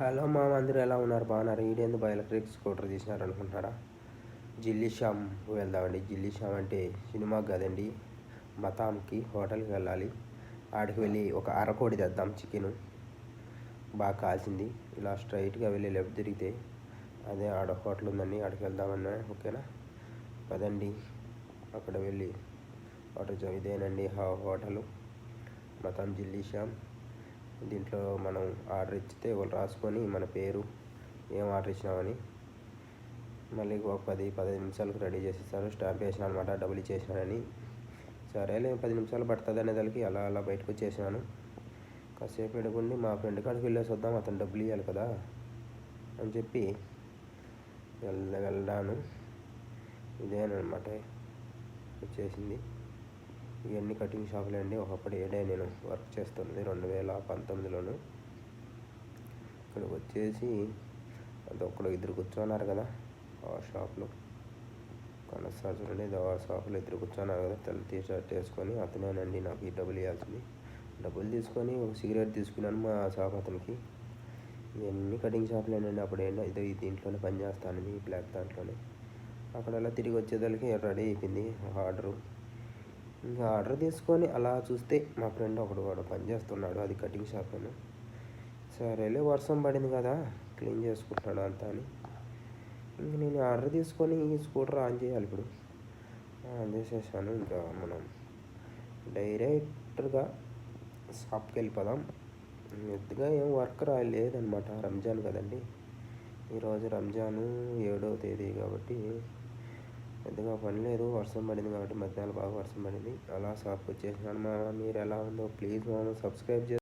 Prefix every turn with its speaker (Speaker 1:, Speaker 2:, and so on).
Speaker 1: Hello మా అందరూ ఎలా ఉన్నారు? బాగున్నారు? ఈడేందు బా ఎలక్ట్రిక్ స్కూటర్ తీసినారు అనుకుంటున్నారా? జిల్లీ షామ్ వెళ్దామండి. జిల్లీ షామ్ అంటే సినిమా కదండి మతాంకి హోటల్కి వెళ్ళాలి. ఆడికి వెళ్ళి ఒక అరకోడి తెద్దాం చికెను. బాగా కాల్చింది ఇలా స్ట్రైట్గా వెళ్ళి లెఫ్ట్ తిరిగితే అదే ఆడ హోటల్ ఉందండి ఆడికి వెళ్దామన్నా. ఓకేనా? పదండి. అక్కడ వెళ్ళి హోటల్ ఇదేనండి హోటలు. మతాం జిల్లీ షామ్ దీంట్లో మనం ఆర్డర్ ఇచ్చితే వాళ్ళు రాసుకొని మన పేరు ఏం ఆర్డర్ ఇచ్చినామని మళ్ళీ ఒక పది పదిహేను నిమిషాలకు రెడీ చేసేస్తారు. స్టాంప్ వేసిన అనమాట డబ్బులు ఇచ్చేసినానని సరేలే పది నిమిషాలు పడుతుంది అనేదానికి అలా అలా బయటకు వచ్చేసినాను. కాసేపు ఎడుకుండి మా ఫ్రెండ్ కాడికి వెళ్ళేసి వద్దాం అతను డబ్బులు ఇవ్వాలి కదా అని చెప్పి వెళ్ళ వెళ్ళాను. ఇదేనమాట వచ్చేసింది. ఇవన్నీ కటింగ్ షాపులే అండి. ఒకప్పుడు ఏడే నేను వర్క్ చేస్తుంది రెండు వేల పంతొమ్మిదిలోను. ఇక్కడికి వచ్చేసి అది ఇద్దరు కూర్చున్నారు కదా ఆ షాప్లో. కనసారి చూడండి ఆ షాప్లో ఇద్దరు కూర్చున్నారు కదా తెల్ల టీ షర్ట్ వేసుకొని. అతనేనండి నాకు ఈ డబ్బులు ఇవ్వాల్సింది డబ్బులు తీసుకొని ఒక సిగరెట్ తీసుకున్నాను మా షాప్ అతనికి. ఇవన్నీ కటింగ్ షాప్లేనండి. అప్పుడు ఏంటో ఇదో ఈ దీంట్లోనే పని చేస్తాను ఈ బ్లాక్ దాంట్లోనే. అక్కడ అలా తిరిగి వచ్చేదానికి రెడీ అయిపోయింది ఆర్డరు. ఆర్డర్ తీసుకొని అలా చూస్తే మా ఫ్రెండ్ ఒకడు వాడు పని చేస్తున్నాడు అది కటింగ్ షాప్ అని. సరేలే వర్షం పడింది కదా క్లీన్ చేసుకుంటాడు అంతా అని. ఇంక నేను ఆర్డర్ తీసుకొని ఈ స్కూటర్ ఆన్ చేయాలి ఇప్పుడు. ఆన్ చేసేసాను ఇంకా మనం డైరెక్ట్గా షాప్కి వెళ్ళిపోదాం. ఎత్తుగా ఏం వర్క్ రాలేదనమాట రంజాన్ కదండి. ఈరోజు రంజాను ఏడవ తేదీ కాబట్టి పెద్దగా పని లేదు వర్షం పడింది కాబట్టి మధ్యాహ్నం బాగా వర్షం పడింది. అలా షాప్కి వచ్చేసినాను మా మీరు ఎలా ఉందో ప్లీజ్ మా సబ్స్క్రైబ్ చేసి